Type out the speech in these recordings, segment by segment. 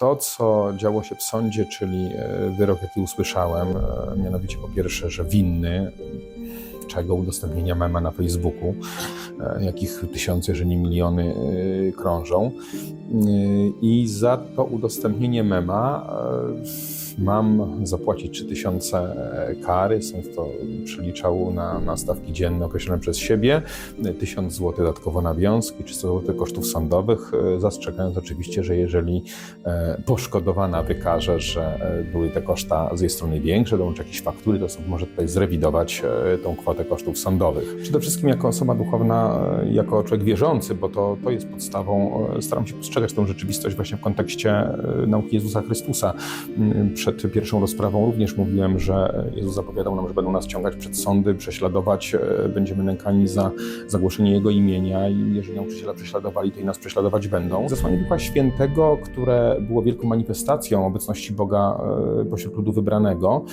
To, co działo się w sądzie, czyli e, wyrok, jaki usłyszałem, e, mianowicie po pierwsze, że winny, czego udostępnienia mema na Facebooku, e, jakich tysiące, jeżeli miliony krążą. I za to udostępnienie mema mam zapłacić 3000 kary. Sąd to przeliczał na, na stawki dzienne określone przez siebie. 1000 zł dodatkowo nawiązki, 300 zł kosztów sądowych, e, zastrzegając oczywiście, że jeżeli e, poszkodowana wykaże, że e, były te koszta z jej strony większe, dołączy jakieś faktury, to sąd może tutaj zrewidować e, tą kwotę kosztów sądowych. Przede wszystkim jako osoba duchowna, e, jako człowiek wierzący, bo to, to jest podstawą, e, staram się postrzegać tą rzeczywistość właśnie w kontekście e, nauki Jezusa Chrystusa. Mm, Przed pierwszą rozprawą również mówiłem, że Jezus zapowiadał nam, że będą nas ciągać przed sądy, prześladować, e, będziemy nękani za zagłoszenie Jego imienia i jeżeli nauczyciela prześladowali, to i nas prześladować będą. Zesłanie Ducha Świętego, które było wielką manifestacją obecności Boga e, pośród ludu wybranego,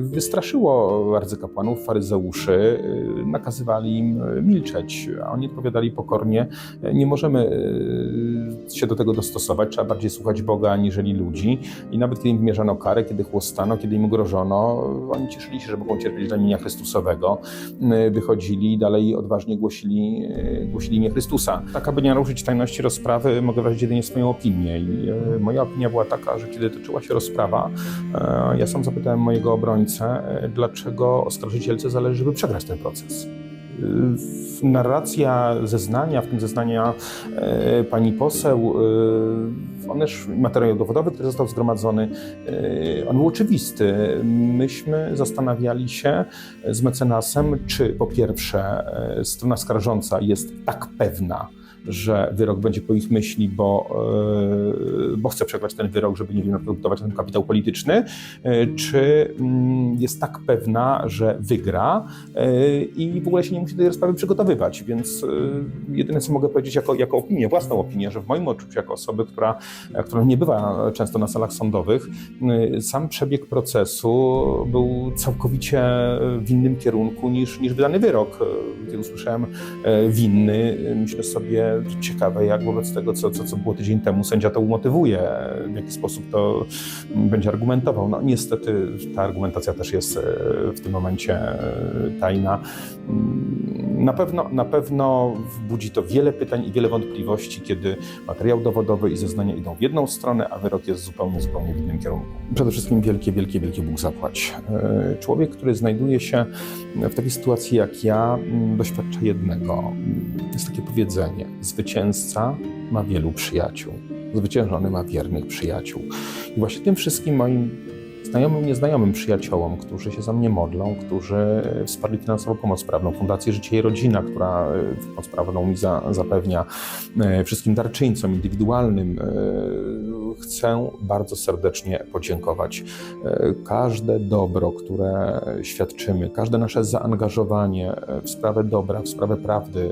wystraszyło arcykapłanów, faryzeuszy, y, nakazywali im milczeć, a oni odpowiadali pokornie, e, nie możemy się do tego dostosować, trzeba bardziej słuchać Boga aniżeli ludzi i nawet kiedy im wymierzano karę, kiedy chłostano, kiedy im grożono, oni cieszyli się, że mogą cierpieć dla imienia Chrystusowego, wychodzili i dalej odważnie głosili, y, głosili imię Chrystusa. Tak, aby nie naruszyć tajności rozprawy, mogę wyrazić jedynie swoją opinię i y, moja opinia była taka, że kiedy toczyła się rozprawa, e, ja sam zapytałem mojego obrońcę, e, dlaczego oskarżycielce zależy, żeby przegrać ten proces. Narracja zeznania, w tym zeznania e, pani poseł, e, oneż materiał dowodowy, który został zgromadzony, e, on był oczywisty. Myśmy zastanawiali się z mecenasem, czy po pierwsze strona skarżąca jest tak pewna, że wyrok będzie po ich myśli, bo, e, bo chce przegrać ten wyrok, żeby nie wiem, budować ten kapitał polityczny, e, czy mm, jest tak pewna, że wygra e, i w ogóle się nie musi do tej rozprawy przygotowywać. Więc jedyne, co mogę powiedzieć jako, jako opinię, własną opinię, że w moim odczuciu, jako osoby, która, która nie bywa często na salach sądowych, sam przebieg procesu był całkowicie w innym kierunku niż, niż wydany wyrok. Kiedy usłyszałem winny, myślę sobie, ciekawe jak wobec tego, co, co, co było tydzień temu, sędzia to umotywuje, w jaki sposób to będzie argumentował. No niestety ta argumentacja też jest e, w tym momencie e, tajna. Mm, Na pewno, na pewno budzi to wiele pytań i wiele wątpliwości, kiedy materiał dowodowy i zeznania idą w jedną stronę, a wyrok jest zupełnie, zupełnie w innym kierunku. Przede wszystkim wielkie, wielkie, wielkie Bóg zapłać. E, Człowiek, który znajduje się w takiej sytuacji jak ja, mm, doświadcza jednego. Mm, Jest takie powiedzenie: zwycięzca ma wielu przyjaciół, zwyciężony ma wiernych przyjaciół. I właśnie tym wszystkim moim znajomym, nieznajomym przyjaciołom, którzy się za mnie modlą, którzy wsparli finansowo pomoc prawną, Fundację Życie i Rodzina, która e, pomoc prawną mi za, zapewnia, e, wszystkim darczyńcom indywidualnym, e, chcę bardzo serdecznie podziękować. E, Każde dobro, które świadczymy, każde nasze zaangażowanie w sprawę dobra, w sprawę prawdy,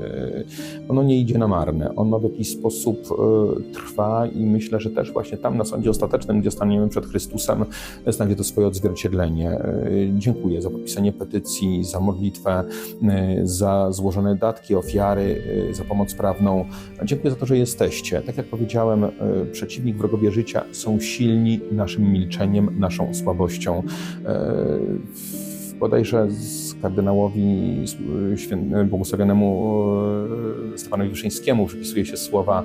e, ono nie idzie na marne. Ono w jakiś sposób e, trwa i myślę, że też właśnie tam na sądzie ostatecznym, gdzie staniemy przed Chrystusem, znajdzie to swoje odzwierciedlenie. Dziękuję za podpisanie petycji, za modlitwę, za złożone datki, ofiary, za pomoc prawną. Dziękuję za to, że jesteście. Tak jak powiedziałem, przeciwnik, wrogowie życia są silni naszym milczeniem, naszą słabością. E, Bodajże z kardynałowi e, błogosławionemu e, Stefanowi Wyszyńskiemu przypisuje się słowa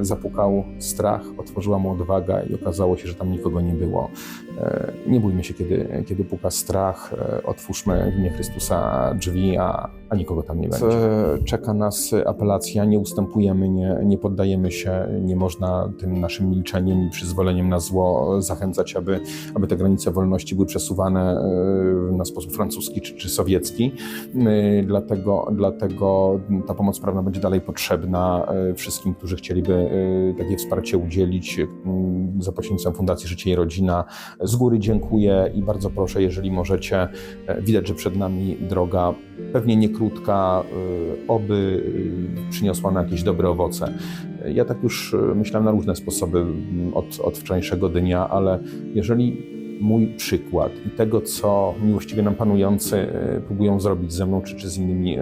zapukał strach, otworzyła mu odwaga i okazało się, że tam nikogo nie było. Nie bójmy się, kiedy, kiedy puka strach, otwórzmy w imię Chrystusa drzwi, a, a nikogo tam nie będzie. Czeka nas apelacja, nie ustępujemy, nie, nie poddajemy się, nie można tym naszym milczeniem i przyzwoleniem na zło zachęcać, aby, aby te granice wolności były przesuwane e, na sposób francuski czy, czy sowiecki. E, Dlatego, dlatego ta pomoc prawna będzie dalej potrzebna e, wszystkim, którzy chcieliby takie wsparcie udzielić za pośrednictwem Fundacji Życie i Rodzina. Z góry dziękuję i bardzo proszę, jeżeli możecie, widać, że przed nami droga pewnie nie krótka, e, oby e, przyniosła na jakieś dobre owoce. Ja tak już e, myślałem na różne sposoby mm, od, od wczorajszego dnia, ale jeżeli mój przykład i tego, co miłościwie nam panujący próbują zrobić ze mną czy, czy z innymi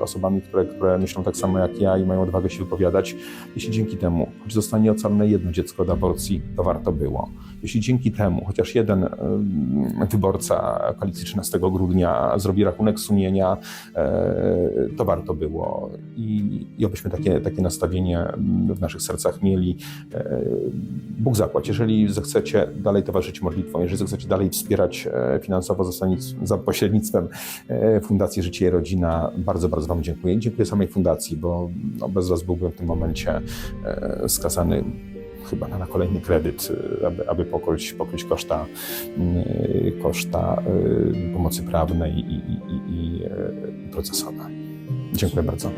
osobami, które, które myślą tak samo jak ja i mają odwagę się wypowiadać, jeśli dzięki temu, choć zostanie ocalone jedno dziecko od aborcji, to warto było. Jeśli dzięki temu chociaż jeden wyborca koalicji 13 grudnia zrobi rachunek sumienia, e, to warto było. I, i obyśmy takie, takie nastawienie w naszych sercach mieli. E, Bóg zapłać. Jeżeli zechcecie dalej towarzyszyć modlitwą, jeżeli zechcecie dalej wspierać e, finansowo za, pośrednictwem Fundacji Życie i Rodzina, bardzo, bardzo Wam dziękuję. Dziękuję samej fundacji, bo no, bez Was byłbym w tym momencie skazany chyba na, kolejny kredyt, e, aby, aby pokryć, pokryć koszta, mm, koszta e, pomocy prawnej i, i, i, i e, procesowe. Dziękuję bardzo.